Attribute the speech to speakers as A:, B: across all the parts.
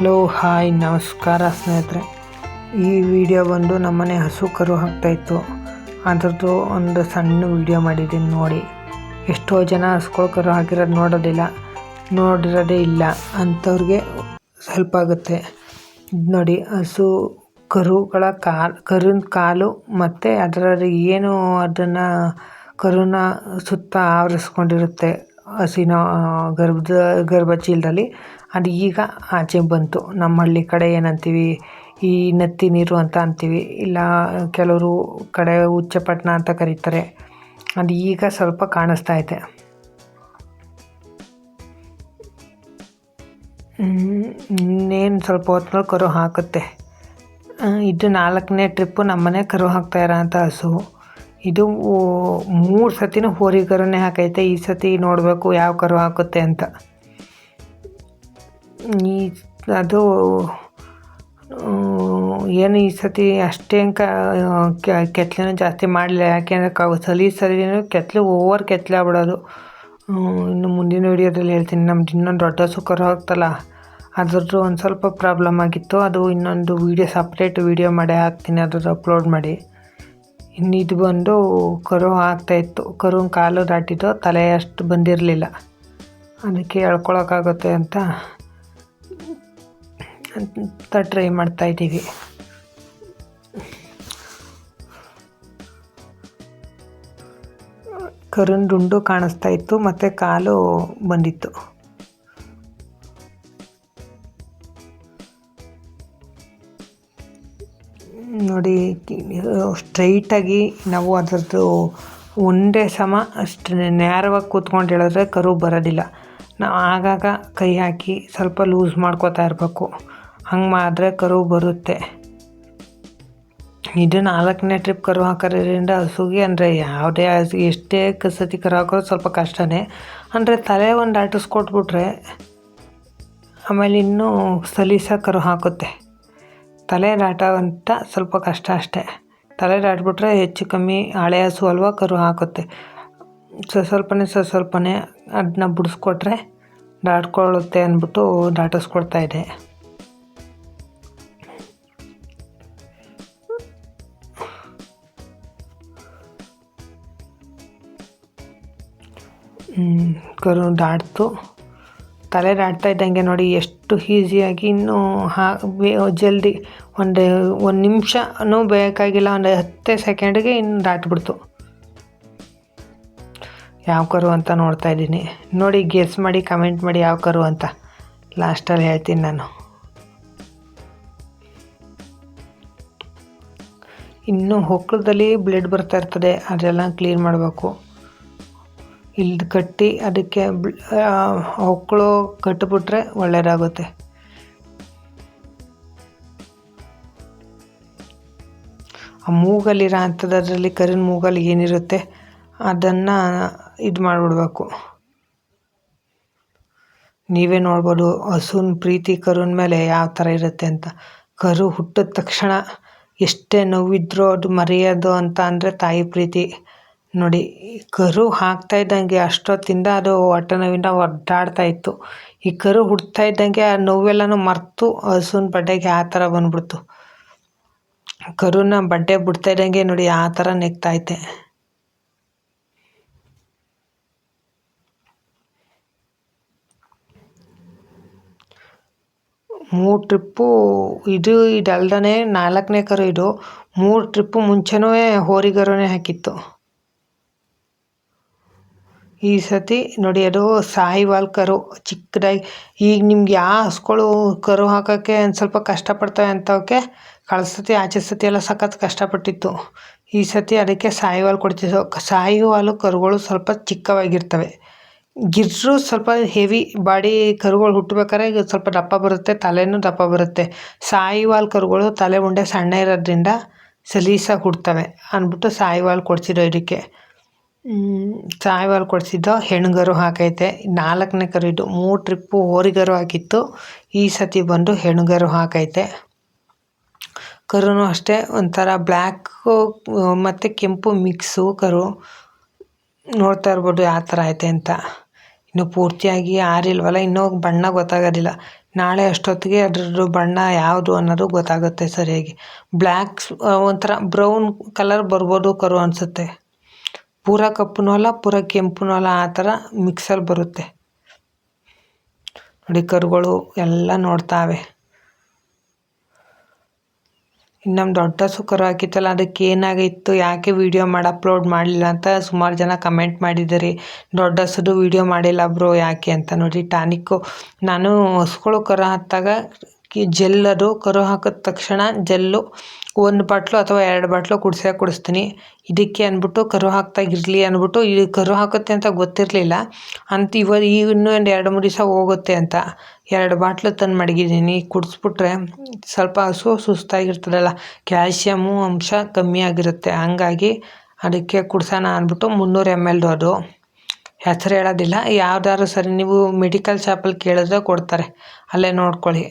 A: Hello hi, ನಮಸ್ಕಾರ ಸ್ನೇಹಿತರೆ. ಈ ವಿಡಿಯೋ ಬಂದು ನಮ್ಮನೆ ಹಸು ಕರು ಹಾಕ್ತಾಯಿತ್ತು ಅದರದ್ದು ಒಂದು ಸಣ್ಣ ವಿಡಿಯೋ ಮಾಡಿದ್ದೀನಿ ನೋಡಿ. ಎಷ್ಟೋ ಜನ ಹಸುಗಳು ಕರು ಹಾಕಿರೋದು ನೋಡೋದಿಲ್ಲ. ನೋಡಿರೋದೇ ಇಲ್ಲ. ಅಂಥವ್ರಿಗೆ ಹೆಲ್ಪ್ ಆಗುತ್ತೆ. ಇದ್ ನೋಡಿ, ಹಸು ಕರುಗಳ ಕಾಲು, ಕರುನ ಕಾಲು ಮತ್ತು ಅದರ ಏನು ಅದನ್ನು ಕರುನ ಸುತ್ತ ಆವರಿಸ್ಕೊಂಡಿರುತ್ತೆ ಹಸಿನ ಗರ್ಭದ, ಗರ್ಭಚೀಲದಲ್ಲಿ. ಅದು ಈಗ ಆಚೆ ಬಂತು. ನಮ್ಮ ಹಳ್ಳಿ ಕಡೆ ಏನಂತೀವಿ, ಈ ನತ್ತಿ ನೀರು ಅಂತ ಅಂತೀವಿ. ಇಲ್ಲ, ಕೆಲವರು ಕಡೆ ಉಚ್ಚಪಟ್ಟಣ ಅಂತ ಕರೀತಾರೆ. ಅದು ಈಗ ಸ್ವಲ್ಪ ಕಾಣಿಸ್ತಾ ಇದೆ. ಇನ್ನೇನು ಸ್ವಲ್ಪ ಹೊತ್ನಲ್ಲಿ ಕರು ಹಾಕುತ್ತೆ. ಇದು ನಾಲ್ಕನೇ ಟ್ರಿಪ್ಪು ನಮ್ಮನೆ ಕರು ಹಾಕ್ತಾ ಹಸು. ಇದು ಮೂರು ಸತಿನೂ ಹೋರಿ ಕರುನೇ ಹಾಕೈತೆ. ಈ ಸತಿ ನೋಡಬೇಕು ಯಾವ ಕರು ಹಾಕುತ್ತೆ ಅಂತ. ಈ ಅದು ಏನು ಈ ಸತಿ ಅಷ್ಟೇನು ಕೆತ್ತಲೆನೂ ಜಾಸ್ತಿ ಮಾಡಲಿಲ್ಲ. ಯಾಕೆಂದರೆ ಕ ಸಲಿ ಸಲಿನೂ ಕೆತ್ತಲು ಓವರ್ ಕೆತ್ತಲೆ ಆಗ್ಬಿಡೋದು. ಇನ್ನು ಮುಂದಿನ ವಿಡಿಯೋದಲ್ಲಿ ಹೇಳ್ತೀನಿ. ನಮ್ದು ಇನ್ನೊಂದು ದೊಡ್ಡ ಹಸು ಹೋಗ್ತಲ್ಲ, ಅದ್ರದ್ದು ಒಂದು ಸ್ವಲ್ಪ ಪ್ರಾಬ್ಲಮ್ ಆಗಿತ್ತು. ಅದು ಇನ್ನೊಂದು ವೀಡಿಯೋ ಸಪ್ರೇಟ್ ವೀಡಿಯೋ ಮಾಡಿ ಹಾಕ್ತೀನಿ. ಅದ್ರದ್ದು ಅಪ್ಲೋಡ್ ಮಾಡಿ. ಇನ್ನು ಇದು ಬಂದು ಕರು ಆಗ್ತಾಯಿತ್ತು ಕರುನ ಕಾಲು ದಾಟಿದ್ದು, ತಲೆ ಅಷ್ಟು ಬಂದಿರಲಿಲ್ಲ. ಅದಕ್ಕೆ ಹೇಳ್ಕೊಳಕ್ಕಾಗುತ್ತೆ ಅಂತ ಅಂತ ಟ್ರೈ ಮಾಡ್ತಾಯಿದ್ದೀವಿ ದುಂಡು ಕಾಣಿಸ್ತಾ ಇತ್ತು, ಮತ್ತು ಕಾಲು ಬಂದಿತ್ತು. ನೋಡಿ ಸ್ಟ್ರೈಟಾಗಿ ನಾವು ಅದರದ್ದು ಒಂದೇ ಸಮ ಅಷ್ಟು ನೇರವಾಗಿ ಕೂತ್ಕೊಂಡು ಹೇಳಿದ್ರೆ ಕರು ಬರೋದಿಲ್ಲ. ನಾವು ಆಗಾಗ ಕೈ ಹಾಕಿ ಸ್ವಲ್ಪ ಲೂಸ್ ಮಾಡ್ಕೋತಾ ಇರಬೇಕು. ಹಂಗೆ ಮಾಡಿದ್ರೆ ಕರು ಬರುತ್ತೆ. ಇದು ನಾಲ್ಕನೇ ಟ್ರಿಪ್ ಕರು ಹಾಕೋದ್ರಿಂದ ಹಸುಗೆ ಅಂದರೆ ಯಾವುದೇ ಎಷ್ಟೇ ಕಸತಿ ಕರು ಹಾಕೋದು ಸ್ವಲ್ಪ ಕಷ್ಟನೇ. ಅಂದರೆ ತಲೆ ಒಂದು ಆಟಿಸ್ಕೊಟ್ಬಿಟ್ರೆ ಆಮೇಲೆ ಇನ್ನೂ ಸಲೀಸ ಕರು ಹಾಕುತ್ತೆ. ತಲೆ ದಾಟೋವಂತ ಸ್ವಲ್ಪ ಕಷ್ಟ ಅಷ್ಟೇ. ತಲೆ ದಾಟ್ಬಿಟ್ರೆ ಹೆಚ್ಚು ಕಮ್ಮಿ ಹಳೆ ಹಸು ಅಲ್ವಾ ಕರು ಹಾಕುತ್ತೆ. ಸ ಸ್ವಲ್ಪನೇ ಸ್ವಲ್ಪನೇ ಅದನ್ನ ಬಿಡಿಸ್ಕೊಟ್ರೆ ದಾಟ್ಕೊಳ್ಳುತ್ತೆ ಅಂದ್ಬಿಟ್ಟು ದಾಟಿಸ್ಕೊಡ್ತಾ ಇದೆ. ಕರು ದಾಡ್ತು ತಲೆ ದಾಟ್ತಾ ಇದ್ದಂಗೆ ನೋಡಿ ಎಷ್ಟು ಈಸಿಯಾಗಿ ಇನ್ನೂ ಹಾ ಜಲ್ದಿ ಒಂದು ಒಂದು ನಿಮಿಷನೂ ಬೇಕಾಗಿಲ್ಲ, ಒಂದು ಹತ್ತೇ ಸೆಕೆಂಡ್ಗೆ ಇನ್ನು ದಾಟ್ಬಿಡ್ತು. ಯಾವ ಕರು ಅಂತ ನೋಡ್ತಾ ಇದ್ದೀನಿ. ನೋಡಿ, ಗೆಸ್ ಮಾಡಿ, ಕಮೆಂಟ್ ಮಾಡಿ ಯಾವ ಕರು ಅಂತ. ಲಾಸ್ಟಲ್ಲಿ ಹೇಳ್ತೀನಿ ನಾನು. ಇನ್ನು ಹೊಕ್ಕಳದಲ್ಲಿ ಬ್ಲಡ್ ಬರ್ತಾ ಇರ್ತದೆ, ಅದೆಲ್ಲ ಕ್ಲೀನ್ ಮಾಡಬೇಕು. ಇಲ್ದು ಕಟ್ಟಿ ಅದಕ್ಕೆ ಹೊಕ್ಕಳು ಕಟ್ಟಿಬಿಟ್ರೆ ಒಳ್ಳೆಯದಾಗುತ್ತೆ ಆ ಮೂಗಲ್ಲಿರೋ ಅಂಥದ್ರಲ್ಲಿ ಕರಿನ ಮೂಗಲ್ಲಿ ಏನಿರುತ್ತೆ, ಅದನ್ನು ಇದು ಮಾಡಿಬಿಡ್ಬೇಕು. ನೀವೇ ನೋಡ್ಬೋದು, ಹಸುನ ಪ್ರೀತಿ ಕರುನ ಮೇಲೆ ಯಾವ ಥರ ಇರುತ್ತೆ ಅಂತ. ಕರು ಹುಟ್ಟಿದ ತಕ್ಷಣ ಎಷ್ಟೇ ನೋವಿದ್ರೂ ಅದು ಮರೆಯೋದು ಅಂತ ಅಂದರೆ ತಾಯಿ ಪ್ರೀತಿ. ನೋಡಿ, ಕರು ಹಾಕ್ತಾ ಇದ್ದಂಗೆ ಅಷ್ಟೊತ್ತಿಂದ ಅದು ಹೊಟ್ಟೆ ನೋವಿಂದ ಒದ್ದಾಡ್ತಾ ಇತ್ತು. ಈ ಕರು ಹುಡ್ತಾ ಇದ್ದಂಗೆ ಆ ನೋವೆಲ್ಲನೂ ಮರೆತು ಹಸುನ ಬಡ್ಡೆಗೆ ಆ ಥರ ಬಂದ್ಬಿಡ್ತು. ಕರುನ ಬಡ್ಡೆ ಬಿಡ್ತಾ ಇದ್ದಂಗೆ ನೋಡಿ ಆ ಥರ ನೆಗ್ತಾಯಿತೆ ಮೂರು ಟ್ರಿಪ್ಪು ಇದು ಇದಲ್ದೇ ನಾಲ್ಕನೇ ಕರು ಇದು. ಮೂರು ಟ್ರಿಪ್ಪು ಮುಂಚೆನೂ ಹೋರಿಗರುನೇ ಹಾಕಿತ್ತು. ಈ ಸತಿ ನೋಡಿ ಅದು ಸಾಹಿವಾಲ್ ಕರು ಚಿಕ್ಕದಾಗಿ, ಈಗ ನಿಮ್ಗೆ ಯಾವ ಹಸ್ಗಳು ಕರು ಹಾಕೋಕ್ಕೆ ಒಂದು ಸ್ವಲ್ಪ ಕಷ್ಟಪಡ್ತವೆ ಅಂಥವಕ್ಕೆ ಕಳೆದ ಸತಿ, ಆಚೆ ಸತಿ ಎಲ್ಲ ಸಖತ್ ಕಷ್ಟಪಟ್ಟಿತ್ತು. ಈ ಸತಿ ಅದಕ್ಕೆ ಸಾಯಿವಾಲ್ ಕೊಡ್ತಿದ್ದೋ ಸಾಯಿವಾಲು ಕರುಗಳು ಸ್ವಲ್ಪ ಚಿಕ್ಕವಾಗಿರ್ತವೆ. ಗಿರ್ರು ಸ್ವಲ್ಪ ಹೆವಿ ಬಾಡಿ ಕರುಗಳು ಹುಟ್ಟಬೇಕಾದ್ರೆ ಈಗ ಸ್ವಲ್ಪ ದಪ್ಪ ಬರುತ್ತೆ, ತಲೆನೂ ದಪ್ಪ ಬರುತ್ತೆ. ಸಾಯಿವಾಲ್ ಕರುಗಳು ತಲೆ ಉಂಡೆ ಸಣ್ಣ ಇರೋದ್ರಿಂದ ಸಲೀಸಾಗಿ ಹುಡ್ತವೆ ಅಂದ್ಬಿಟ್ಟು ಸಾಯಿವಾಲ್ ಕೊಡ್ತಿರೋ ಇದಕ್ಕೆ. ಸಾಯಿವಾಲ್ ಕೊಡಿಸಿದ್ದು ಹೆಣ್ಗರು ಹಾಕೈತೆ. ನಾಲ್ಕನೇ ಕರು ಇದು ಮೂರು ಟ್ರಿಪ್ಪು ಹೋರಿಗರು ಹಾಕಿತ್ತು. ಈ ಸತಿ ಬಂದು ಹೆಣ್ಗರು ಹಾಕೈತೆ. ಕರುನೂ ಅಷ್ಟೇ, ಒಂಥರ ಬ್ಲ್ಯಾಕು, ಮತ್ತು ಕೆಂಪು ಮಿಕ್ಸು ಕರು. ನೋಡ್ತಾ ಇರ್ಬೋದು ಯಾವ ಥರ ಐತೆ ಅಂತ. ಇನ್ನು ಪೂರ್ತಿಯಾಗಿ ಆರಿಲ್ವಲ್ಲ, ಇನ್ನೂ ಬಣ್ಣ ಗೊತ್ತಾಗೋದಿಲ್ಲ. ನಾಳೆ ಅಷ್ಟೊತ್ತಿಗೆ ಅದರದ್ದು ಬಣ್ಣ ಯಾವುದು ಅನ್ನೋದು ಗೊತ್ತಾಗುತ್ತೆ ಸರಿಯಾಗಿ. ಬ್ಲ್ಯಾಕ್ ಒಂಥರ ಬ್ರೌನ್ ಕಲರ್ ಬರ್ಬೋದು ಕರು ಅನಿಸುತ್ತೆ. ಪೂರ ಕಪ್ಪುನೂ ಅಲ್ಲ ಪೂರ ಕೆಂಪುನೂ ಆ ಥರ ಮಿಕ್ಸಲ್ಲಿ ಬರುತ್ತೆ. ನೋಡಿ ಕರುಗಳು ಎಲ್ಲ ನೋಡ್ತಾವೆ. ಇನ್ನು ನಮ್ಮ ದೊಡ್ಡ ಹಸು ಕರು ಹಾಕಿತ್ತಲ್ಲ, ಅದಕ್ಕೆ ಏನಾಗಿತ್ತು ಯಾಕೆ ವೀಡಿಯೋ ಮಾಡಿ ಅಪ್ಲೋಡ್ ಮಾಡಲಿಲ್ಲ ಅಂತ ಸುಮಾರು ಜನ ಕಮೆಂಟ್ ಮಾಡಿದ್ದೀರಿ. ದೊಡ್ಡ ಹಸುದು ವೀಡಿಯೋ ಮಾಡಿಲ್ಲ ಬ್ರೋ, ಯಾಕೆ ಅಂತ ನೋಡಿ ಟಾನಿಕ್ಕು ನಾನು ಹಸುಗಳು ಕರ ಹಾಕಿದಾಗ ಜೆಲ್ ಅದು ಕರು ಹಾಕಿದ ತಕ್ಷಣ ಜೆಲ್ಲು ಒಂದು ಬಾಟ್ಲು ಅಥವಾ ಎರಡು ಬಾಟ್ಲು ಕುಡಿಸೇ ಕುಡಿಸ್ತೀನಿ. ಇದಕ್ಕೆ ಅಂದ್ಬಿಟ್ಟು ಕರು ಹಾಕ್ತಾಗಿರಲಿ ಅಂದ್ಬಿಟ್ಟು ಈ ಕರು ಹಾಕುತ್ತೆ ಅಂತ ಗೊತ್ತಿರಲಿಲ್ಲ. ಅಂತ ಇವ ಈಗ ಇನ್ನೂ ಒಂದು ಎರಡು ಮೂರು ದಿವಸ ಹೋಗುತ್ತೆ ಅಂತ. ಎರಡು ಬಾಟ್ಲು ತಂದು ಮಡಗಿದ್ದೀನಿ. ಕುಡಿಸ್ಬಿಟ್ರೆ ಸ್ವಲ್ಪ ಹಸು ಸುಸ್ತಾಗಿರ್ತದಲ್ಲ. ಕ್ಯಾಲ್ಶಿಯಮ್ಮು ಅಂಶ ಕಮ್ಮಿ ಆಗಿರುತ್ತೆ. ಹಂಗಾಗಿ ಅದಕ್ಕೆ ಕುಡ್ಸೋಣ ಅಂದ್ಬಿಟ್ಟು ಮುನ್ನೂರು ಎಂ ಎಲ್ ಅದು. ಹೆಸರು ಹೇಳೋದಿಲ್ಲ. ಯಾವ್ದಾದ್ರು ಸರಿ ನೀವು ಮೆಡಿಕಲ್ ಶಾಪಲ್ಲಿ ಕೇಳಿದ್ರೆ ಕೊಡ್ತಾರೆ. ಅಲ್ಲೇ ನೋಡ್ಕೊಳ್ಳಿ.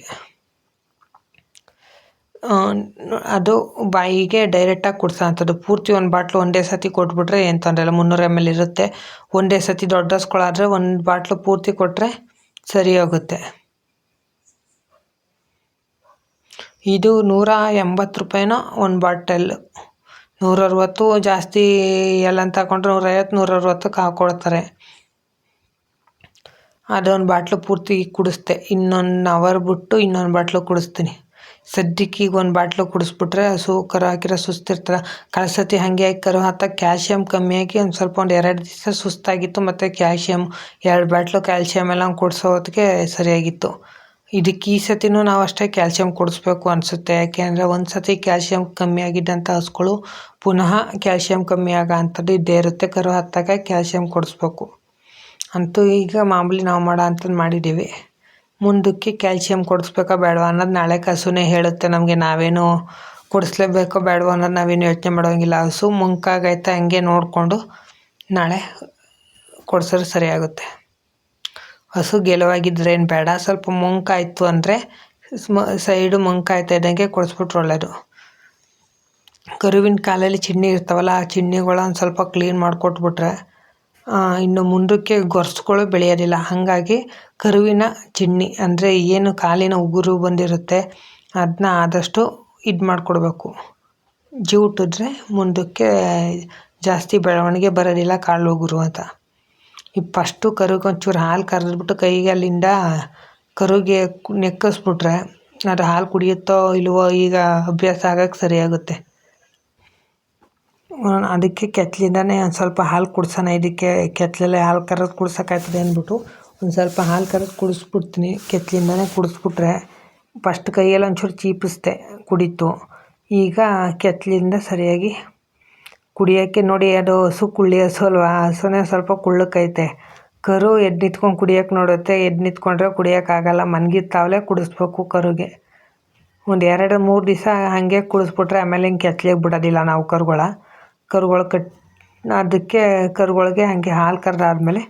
A: ಅದು ಬಾಯಿಗೆ ಡೈರೆಕ್ಟಾಗಿ ಕುಡ್ಸೋ ಅಂಥದ್ದು ಪೂರ್ತಿ ಒಂದು ಬಾಟ್ಲು ಒಂದೇ ಸತಿ ಕೊಟ್ಬಿಟ್ರೆ ಏನು ತೊಂದರೆ ಇಲ್ಲ. ಮುನ್ನೂರು ಎಂ ಎಲ್ ಇರುತ್ತೆ. ಒಂದೇ ಸತಿ ದೊಡ್ಡ ಹಸ್ಗಳಾದ್ರೆ ಒಂದು ಬಾಟ್ಲು ಪೂರ್ತಿ ಕೊಟ್ಟರೆ ಸರಿ ಹೋಗುತ್ತೆ. ಇದು ನೂರ ಎಂಬತ್ತು ರೂಪಾಯಿನೋ ಒಂದು ಬಾಟಲ್. ನೂರ ಅರವತ್ತು ಜಾಸ್ತಿ ಎಲ್ಲ ತಗೊಂಡ್ರೆ ನೂರೈವತ್ತು ನೂರ ಅರವತ್ತಕ್ಕೆ ಹಾಕ್ಕೊಡ್ತಾರೆ ಅದೊಂದು ಬಾಟ್ಲು ಪೂರ್ತಿ ಕುಡಿಸ್ದೆ. ಇನ್ನೊಂದು ಅವರ್ ಬಿಟ್ಟು ಇನ್ನೊಂದು ಬಾಟ್ಲು ಕುಡಿಸ್ತೀನಿ. ಸದ್ಯಕ್ಕೆ ಒಂದು ಬಾಟ್ಲು ಕುಡಿಸ್ಬಿಟ್ರೆ ಹಸು ಕರು ಹಾಕಿರೋ ಸುಸ್ತಿರ್ತಾರೆ ಕಳ್ದ ಸತಿ ಹಾಗೆ ಆಗಿ ಕರು ಕ್ಯಾಲ್ಶಿಯಂ ಕ್ಯಾಲ್ಶಿಯಮ್ ಕಮ್ಮಿಯಾಗಿ ಒಂದು ಸ್ವಲ್ಪ ಒಂದು ಎರಡು ದಿವಸ ಸುಸ್ತಾಗಿತ್ತು ಮತ್ತು ಕ್ಯಾಲ್ಶಿಯಮ್ ಎರಡು ಬಾಟ್ಲು ಕ್ಯಾಲ್ಶಿಯಮ್ ಎಲ್ಲ ಕುಡಿಸೋ ಹೊತ್ತಿಗೆ ಸರಿಯಾಗಿತ್ತು. ಇದಕ್ಕೆ ಈ ಸತಿನೂ ನಾವು ಅಷ್ಟೇ ಕ್ಯಾಲ್ಶಿಯಮ್ ಕೊಡಿಸ್ಬೇಕು ಅನಿಸುತ್ತೆ. ಯಾಕೆಂದರೆ ಒಂದು ಸತಿ ಕ್ಯಾಲ್ಶಿಯಮ್ ಕಮ್ಮಿ ಆಗಿದ್ದಂಥ ಹಸುಗಳು ಪುನಃ ಕ್ಯಾಲ್ಶಿಯಮ್ ಕಮ್ಮಿ ಆಗೋ ಅಂಥದ್ದು ಇದ್ದೇ ಇರುತ್ತೆ. ಕರು ಹತ್ತಾಗ ಕ್ಯಾಲ್ಶಿಯಮ್ ಕೊಡಿಸ್ಬೇಕು. ಅಂತೂ ಈಗ ಮಾಮೂಲಿ ನಾವು ಮಾಡೋ ಅಂಥದ್ದು ಮಾಡಿದ್ದೀವಿ ಮುಂದಕ್ಕೆ ಕ್ಯಾಲ್ಸಿಯಂ ಕೊಡಿಸ್ಬೇಕಾ ಬೇಡವಾ ಅನ್ನೋದು ನಾಳೆ ಕಸುನೇ ಹೇಳುತ್ತೆ ನಮಗೆ ನಾವೇನು ಕೊಡಿಸ್ಲೇಬೇಕೋ ಬೇಡವೋ ಅನ್ನೋದು ನಾವೇನು ಯೋಚನೆ ಮಾಡೋಂಗಿಲ್ಲ. ಹಸು ಮುಂಕಾಗೈತೆ ಹಂಗೆ ನೋಡಿಕೊಂಡು ನಾಳೆ ಕೊಡಿಸಿದ್ರೆ ಸರಿಯಾಗುತ್ತೆ. ಹಸು ಗೆಲುವಾಗಿದ್ರೇನು ಬೇಡ. ಸ್ವಲ್ಪ ಮುಂಕಾಯಿತು ಅಂದರೆ ಸೈಡು ಮುಂಕಾಯ್ತಾ ಇದ್ದಂಗೆ ಕೊಡಿಸ್ಬಿಟ್ರೆ ಒಳ್ಳೆಯದು ಕರುವಿನ ಕಾಲಲ್ಲಿ ಚಿನ್ನಿ ಇರ್ತಾವಲ್ಲ, ಆ ಚಿನ್ನಿಗಳನ್ನು ಸ್ವಲ್ಪ ಕ್ಲೀನ್ ಮಾಡಿಕೊಟ್ಬಿಟ್ರೆ ಇನ್ನು ಮುಂದಕ್ಕೆ ಗೊರ್ಸ್ಗಳು ಬೆಳೆಯೋದಿಲ್ಲ ಹಾಗಾಗಿ ಕರುವಿನ ಚಿನ್ನಿ, ಅಂದರೆ ಏನು ಕಾಲಿನ ಉಗುರು ಬಂದಿರುತ್ತೆ ಅದನ್ನ ಆದಷ್ಟು ಇದು ಮಾಡಿಕೊಡ್ಬೇಕು. ಜಿವುಟಿದ್ರೆ ಮುಂದಕ್ಕೆ ಜಾಸ್ತಿ ಬೆಳವಣಿಗೆ ಬರೋದಿಲ್ಲ ಕಾಳು ಉಗುರು ಅಂತ. ಈ ಫಸ್ಟು ಕರುಗೆ ಒಂಚೂರು ಹಾಲು ಕರೆದ್ಬಿಟ್ಟು ಕೈಗೆ ಅಲ್ಲಿಂದ ಕರುಗೆ ನೆಕ್ಕಿಸ್ಬಿಟ್ರೆ ಅದು ಹಾಲು ಕುಡಿಯುತ್ತೋ ಇಲ್ವೋ ಈಗ ಅಭ್ಯಾಸ ಆಗಕ್ಕೆ ಸರಿಯಾಗುತ್ತೆ. ಅದಕ್ಕೆ ಕೆತ್ತಲಿಂದನೇ ಒಂದು ಸ್ವಲ್ಪ ಹಾಲು ಕುಡ್ಸೋಣ. ಇದಕ್ಕೆ ಕೆತ್ತಲಲ್ಲೇ ಹಾಲು ಕರೆದು ಕುಡ್ಸೋಕ್ಕಾಗ್ತದೆ ಅಂದ್ಬಿಟ್ಟು ಒಂದು ಸ್ವಲ್ಪ ಹಾಲು ಕರೆದು ಕುಡಿಸ್ಬಿಡ್ತೀನಿ. ಕೆತ್ತಲಿಂದನೇ ಕುಡಿಸ್ಬಿಟ್ರೆ ಫಸ್ಟ್ ಕೈಯಲ್ಲಿ ಒಂಚೂರು ಚೀಪಿಸ್ದೆ ಕುಡಿತು. ಈಗ ಕೆತ್ತಲಿಂದ ಸರಿಯಾಗಿ ಕುಡಿಯೋಕ್ಕೆ ನೋಡಿ ಅದು ಹಸು ಕುಳ್ಳಿ ಹಸು ಅಲ್ವಾ? ಹಸುನೇ ಸ್ವಲ್ಪ ಕುಳ್ಳಕ್ಕೈತೆ. ಕರು ಎದ್ದು ನಿಂತ್ಕೊಂಡು ಕುಡಿಯೋಕ್ಕೆ ನೋಡುತ್ತೆ. ಎದ್ದು ನಿಂತ್ಕೊಂಡ್ರೆ ಕುಡಿಯೋಕ್ಕಾಗಲ್ಲ ತಾವಲೇ ಕುಡಿಸ್ಬೇಕು ಕರುಗೆ. ಒಂದು ಎರಡು ಮೂರು ದಿವಸ ಹಾಗೆ ಕುಡಿಸ್ಬಿಟ್ರೆ ಆಮೇಲೆ ಹಿಂಗೆ ಕೆತ್ತಲಿಗೆ ಬಿಡೋದಿಲ್ಲ ನಾವು ಕರುಗಳ. ಕರುಗಳು ಕಟ್ ಅದಕ್ಕೆ ಕರುಗಳಿಗೆ ಹಾಗೆ ಹಾಲು ಕರೆದಾದ್ಮೇಲೆ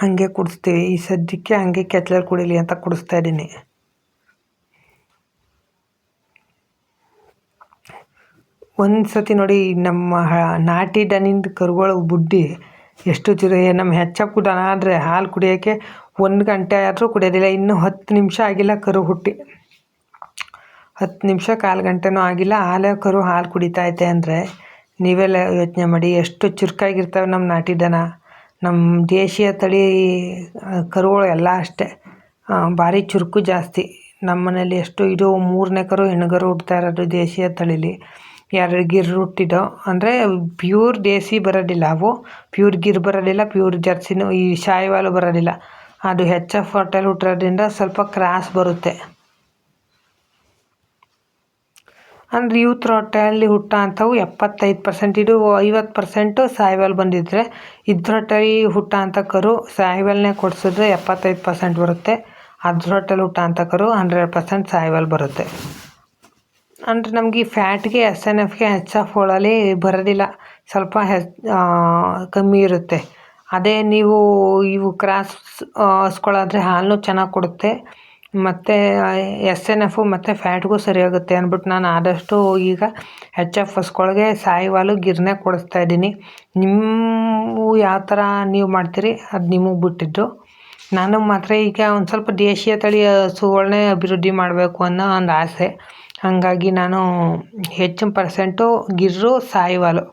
A: ಹಾಗೆ ಕುಡಿಸ್ತೀವಿ. ಈ ಸದ್ಯಕ್ಕೆ ಹಾಗೆ ಕೆತ್ತಲಲ್ಲಿ ಕುಡೀಲಿ ಅಂತ ಕುಡಿಸ್ತಾ ಇದ್ದೀನಿ. ಒಂದು ಸತಿ ನೋಡಿ ನಮ್ಮ ನಾಟಿ ದನಿಂದ ಕರುಗಳು ಬುಡ್ಡಿ ಎಷ್ಟು ಚಿರ ನಮ್ಮ ಹೆಚ್ಚಪ್ಪು ದನ ಆದರೆ ಹಾಲು ಕುಡಿಯೋಕ್ಕೆ ಒಂದು ಗಂಟೆ ಆದರೂ ಕುಡಿಯೋದಿಲ್ಲ. ಇನ್ನೂ ಹತ್ತು ನಿಮಿಷ ಆಗಿಲ್ಲ ಕರು ಹುಟ್ಟಿ. ಹತ್ತು ನಿಮಿಷ, ಕಾಲು ಗಂಟೆನೂ ಆಗಿಲ್ಲ. ಹಾಲೇ ಕರು ಹಾಲು ಕುಡಿತೈತೆ ಅಂದರೆ ನೀವೆಲ್ಲ ಯೋಚನೆ ಮಾಡಿ ಎಷ್ಟು ಚುರುಕಾಗಿರ್ತವೆ ನಮ್ಮ ನಾಟಿ ದನ. ನಮ್ಮ ದೇಶೀಯ ತಳಿ ಕರುಗಳು ಎಲ್ಲ ಅಷ್ಟೇ. ಭಾರಿ ಚುರುಕು ಜಾಸ್ತಿ. ನಮ್ಮ ಮನೇಲಿ ಎಷ್ಟು ಇದು ಮೂರನೇ ಕರು ಹೆಣ್ಗರು ಹುಟ್ತಾ ಇರೋದು ದೇಶೀಯ ತಳಿಲಿ. ಎರಡು ಗಿರ್ ಹುಟ್ಟಿದೋ ಅಂದರೆ ಪ್ಯೂರ್ ದೇಸಿ ಬರೋದಿಲ್ಲ ಅವು. ಪ್ಯೂರ್ ಗಿರ್ ಬರೋದಿಲ್ಲ, ಪ್ಯೂರ್ ಜರ್ಸಿನೂ ಈ ಶಾಯಿವಾಲು ಬರೋದಿಲ್ಲ. ಅದು ಹೆಚ್ ಎಫ್ ಹೊಟ್ಟೆಲಿ ಹುಟ್ಟಿರೋದ್ರಿಂದ ಸ್ವಲ್ಪ ಕ್ರಾಸ್ ಬರುತ್ತೆ. ಅಂದರೆ ಯೂತ್ ಹೊಟ್ಟೆಯಲ್ಲಿ ಹುಟ್ಟ ಅಂಥವು ಎಪ್ಪತ್ತೈದು ಪರ್ಸೆಂಟ್ ಇದು ಐವತ್ತು ಪರ್ಸೆಂಟು ಸಾಯಿವಾಲ್ ಬಂದಿದ್ದರೆ ಹುಟ್ಟ ಅಂತ ಕರು ಸಾಯಿವಾಲ್ನೇ ಕೊಡಿಸಿದ್ರೆ ಎಪ್ಪತ್ತೈದು ಪರ್ಸೆಂಟ್ ಬರುತ್ತೆ. ಅದ್ರ ಹೊಟ್ಟೆಲಿ ಹುಟ್ಟ ಅಂತ ಕರು ಹಂಡ್ರೆಡ್ ಪರ್ಸೆಂಟ್ ಸಾಯಿವಾಲ್ ಬರುತ್ತೆ. ಅಂದರೆ ನಮಗೆ ಈ ಫ್ಯಾಟ್ಗೆ, ಎಸ್ ಎನ್ ಎಫ್ಗೆ ಹೆಚ್ ಎಫ್ ಒಳಲಿ ಬರೋದಿಲ್ಲ. ಸ್ವಲ್ಪ ಹೆಚ್ ಕಮ್ಮಿ ಇರುತ್ತೆ. ಅದೇ ನೀವು ಇವು ಕ್ರಾಸ್ ಹಸ್ಗಳಾದ್ರೆ ಚೆನ್ನಾಗಿ ಕೊಡುತ್ತೆ. ಮತ್ತು ಎಸ್ ಎನ್ ಎಫು ಮತ್ತು ಫ್ಯಾಟ್ಗೂ ಸರಿಯಾಗುತ್ತೆ ಅಂದ್ಬಿಟ್ಟು ನಾನು ಆದಷ್ಟು ಈಗ ಹೆಚ್ ಎಫ್ ಹಸ್ಗಳ್ಗೆ ಸಾಯಿವಾಲು ಗಿರ್ನೆ ಕೊಡಿಸ್ತಾ ಇದ್ದೀನಿ. ನಿಮ್ಮ ಯಾವ ಥರ ನೀವು ಮಾಡ್ತೀರಿ ಅದು ನಿಮಗೆ ಬಿಟ್ಟಿದ್ದು. ನಾನು ಮಾತ್ರ ಈಗ ಒಂದು ಸ್ವಲ್ಪ ದೇಶೀಯ ತಳಿ ಹಸುಗಳ್ನೇ ಅಭಿವೃದ್ಧಿ ಮಾಡಬೇಕು ಅನ್ನೋ ಒಂದು ಆಸೆ. ಹಾಗಾಗಿ ನಾನು ಹೆಚ್ಚಿನ ಪರ್ಸೆಂಟು ಗಿರ್ರು ಸಾಯಿವಾಲು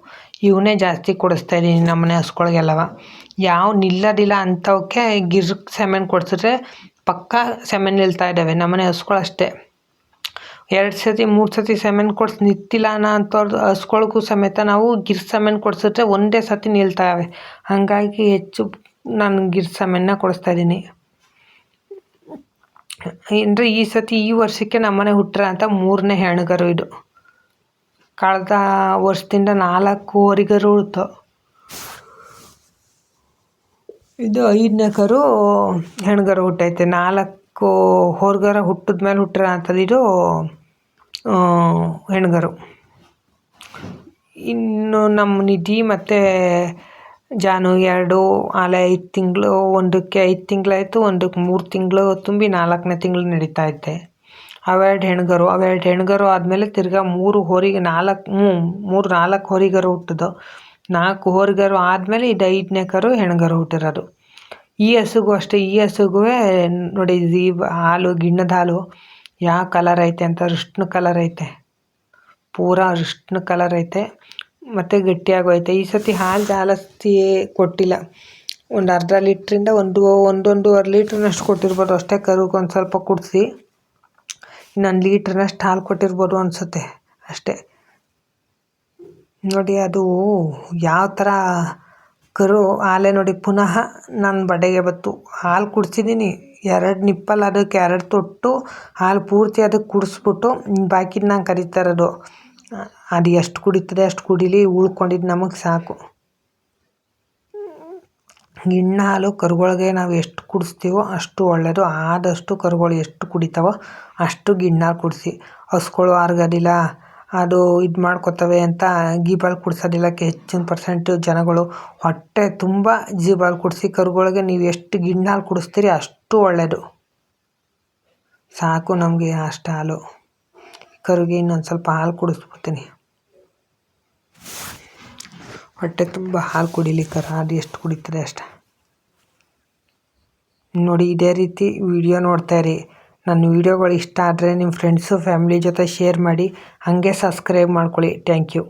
A: ಇವನ್ನೇ ಜಾಸ್ತಿ ಕೊಡಿಸ್ತಾ ಇದ್ದೀನಿ ನಮ್ಮನೆ ಹಸುಗಳ್ಗೆಲ್ಲವ ಯಾವ ನಿಲ್ಲೋದಿಲ್ಲ ಅಂಥವಕ್ಕೆ ಗಿರ್ ಸೆಮೆನ್ ಕೊಡಿಸಿದ್ರೆ ಪಕ್ಕಾ ಸೆಮೆನ್ ನಿಲ್ತಾ ಇದ್ದಾವೆ ನಮ್ಮನೆ ಹಸುಗಳು ಎರಡು ಸತಿ, ಮೂರು ಸತಿ ಸೆಮೆನ್ ಕೊಡ್ಸಿ ನಿಂತಿಲ್ಲ ಅನ್ನೋ ಹಸ್ಗಳ್ಗೂ ಸಮೇತ ನಾವು ಗಿರ್ ಸೆಮೆನ್ ಕೊಡ್ಸಿದ್ರೆ ಒಂದೇ ಸತಿ ನಿಲ್ತಾವೆ ಹಾಗಾಗಿ ಹೆಚ್ಚು ನಾನು ಗಿರ್ ಸೆಮೆನ್ನ ಕೊಡಿಸ್ತಾ ಇದ್ದೀನಿ. ಅಂದರೆ ಈ ಸತಿ ಈ ವರ್ಷಕ್ಕೆ ನಮ್ಮನೆ ಹುಟ್ಟರ ಅಂತ ಮೂರನೇ ಹೆಣ್ಗರು ಇದು. ಕಳೆದ ವರ್ಷದಿಂದ ನಾಲ್ಕು ಹೊರಿಗರು ಉಳ್ತು ಇದು ಐದನೇ ಕರು ಹೆಣ್ಗರು ಹುಟ್ಟೈತೆ ನಾಲ್ಕು ಹೊರ್ಗರ ಹುಟ್ಟಿದ ಮೇಲೆ ಹುಟ್ಟಿರೋ ಅಂಥದ್ದು ಇದು ಹೆಣ್ಗರು. ಇನ್ನು ನಮ್ಮ ನಿಧಿ ಮತ್ತು ಜಾನು ಎರಡು, ಆಲೆ ಐದು ತಿಂಗಳು, ಒಂದಕ್ಕೆ ಐದು ತಿಂಗಳಾಯಿತು, ಒಂದಕ್ಕೆ ಮೂರು ತಿಂಗಳು, ತುಂಬಿ ನಾಲ್ಕನೇ ತಿಂಗಳು ನಡೀತಾ ಇದ್ದೆ ಅವೆರಡು ಹೆಣ್ಗರು ಅವೆರಡು ಹೆಣ್ಗರು ಆದಮೇಲೆ ತಿರ್ಗಾ ಮೂರು ಹೋರಿಗೆ ನಾಲ್ಕು ಮೂರು ನಾಲ್ಕು ಹೋರಿಗರು ಹುಟ್ಟಿದ್ದು ನಾಲ್ಕು ಹೋರಿಗರು ಆದಮೇಲೆ ಇದು ಐದನೇ ಕರು ಹೆಣ್ಗರು ಹುಟ್ಟಿರೋದು. ಈ ಹಸುಗೂ ಅಷ್ಟೇ, ಈ ಹಸುಗೂ ನೋಡಿ ಈ ಹಾಲು, ಗಿಣ್ಣದ ಹಾಲು ಯಾವ ಕಲರ್ ಐತೆ ಅಂತ ರುಷ್ಣ ಕಲರ್ ಐತೆ. ಪೂರ ರುಷ್ಣ ಕಲರ್ ಐತೆ. ಮತ್ತು ಗಟ್ಟಿಯಾಗೋಯ್ತೆ ಈ ಸತಿ ಹಾಲು ಜಾಸ್ತಿ ಕೊಟ್ಟಿಲ್ಲ. ಒಂದು ಅರ್ಧ ಲೀಟ್ರಿಂದ ಒಂದು, ಒಂದೊಂದೂವರೆ ಲೀಟ್ರ್ನಷ್ಟು ಕೊಟ್ಟಿರ್ಬೋದು. ಅಷ್ಟೇ ಕರುಗೆ ಒಂದು ಸ್ವಲ್ಪ ಕುಡಿಸಿ ಇನ್ನೊಂದು ಲೀಟ್ರ್ನಷ್ಟು ಹಾಲು ಕೊಟ್ಟಿರ್ಬೋದು ಅನಿಸುತ್ತೆ. ಅಷ್ಟೇ. ನೋಡಿ ಅದು ಯಾವ ಥರ ಕರು ಹಾಲೇ ನೋಡಿ ಪುನಃ ನನ್ನ ಬಡೆಗೆ ಬತ್ತು ಹಾಲು ಕುಡ್ಸಿದ್ದೀನಿ ಎರಡು ನಿಪ್ಪಲ್ಲಿ ಅದಕ್ಕೆ ಎರಡು ತೊಟ್ಟು ಹಾಲು ಪೂರ್ತಿ ಅದಕ್ಕೆ ಕುಡಿಸ್ಬಿಟ್ಟು ಬಾಕಿದು ನಾನು ಕರಿತಾ ಇರೋದು ಅದು ಎಷ್ಟು ಕುಡಿತದೆ ಅಷ್ಟು ಕುಡಿಲಿ, ಉಳ್ಕೊಂಡಿದ್ದು ನಮಗೆ ಸಾಕು. ಗಿಣ್ಣ ಹಾಲು ಕರುಗಳಿಗೆ ನಾವು ಎಷ್ಟು ಕುಡಿಸ್ತೀವೋ ಅಷ್ಟು ಒಳ್ಳೆಯದು ಆದಷ್ಟು ಕರುಗಳು ಎಷ್ಟು ಕುಡಿತಾವೋ ಅಷ್ಟು ಗಿಣ್ಣ ಕುಡಿಸಿ. ಹಸುಗಳು ಆರ್ಗೋದಿಲ್ಲ. ಅದು ಇದು ಮಾಡ್ಕೊತವೆ ಅಂತ ಗೀಬಾಲ್ ಕುಡಿಸೋದಿಲ್ಲಕ್ಕೆ ಹೆಚ್ಚಿನ ಪರ್ಸೆಂಟ್ ಜನಗಳು ಹೊಟ್ಟೆ ತುಂಬ ಜೀಬಾಲ್ ಕುಡಿಸಿ ಕರುಗಳಿಗೆ ನೀವು ಎಷ್ಟು ಗಿಣ್ಣ ಹಾಲು ಕುಡಿಸ್ತೀರಿ ಅಷ್ಟು ಒಳ್ಳೆಯದು ಸಾಕು ನಮಗೆ ಅಷ್ಟು ಹಾಲು. ಕರುಗೆ ಇನ್ನೊಂದು ಸ್ವಲ್ಪ ಹಾಲು ಕುಡಿಸ್ಬಿಡ್ತೀನಿ. ಹೊಟ್ಟೆ ತುಂಬ ಹಾಲು ಕುಡಿಲಿ ಕರ ಅದು ಎಷ್ಟು ಕುಡಿತದೆ ಅಷ್ಟೆ. ನೋಡಿ, ಇದೇ ರೀತಿ ವಿಡಿಯೋ ನೋಡ್ತಾ ಇರಿ. ನನ್ನ ವೀಡಿಯೋಗಳು ಇಷ್ಟ ಆದರೆ ನಿಮ್ಮ ಫ್ರೆಂಡ್ಸು ಫ್ಯಾಮಿಲಿ ಜೊತೆ ಶೇರ್ ಮಾಡಿ, ಹಾಗೆ ಸಬ್ಸ್ಕ್ರೈಬ್ ಮಾಡ್ಕೊಳ್ಳಿ. Thank you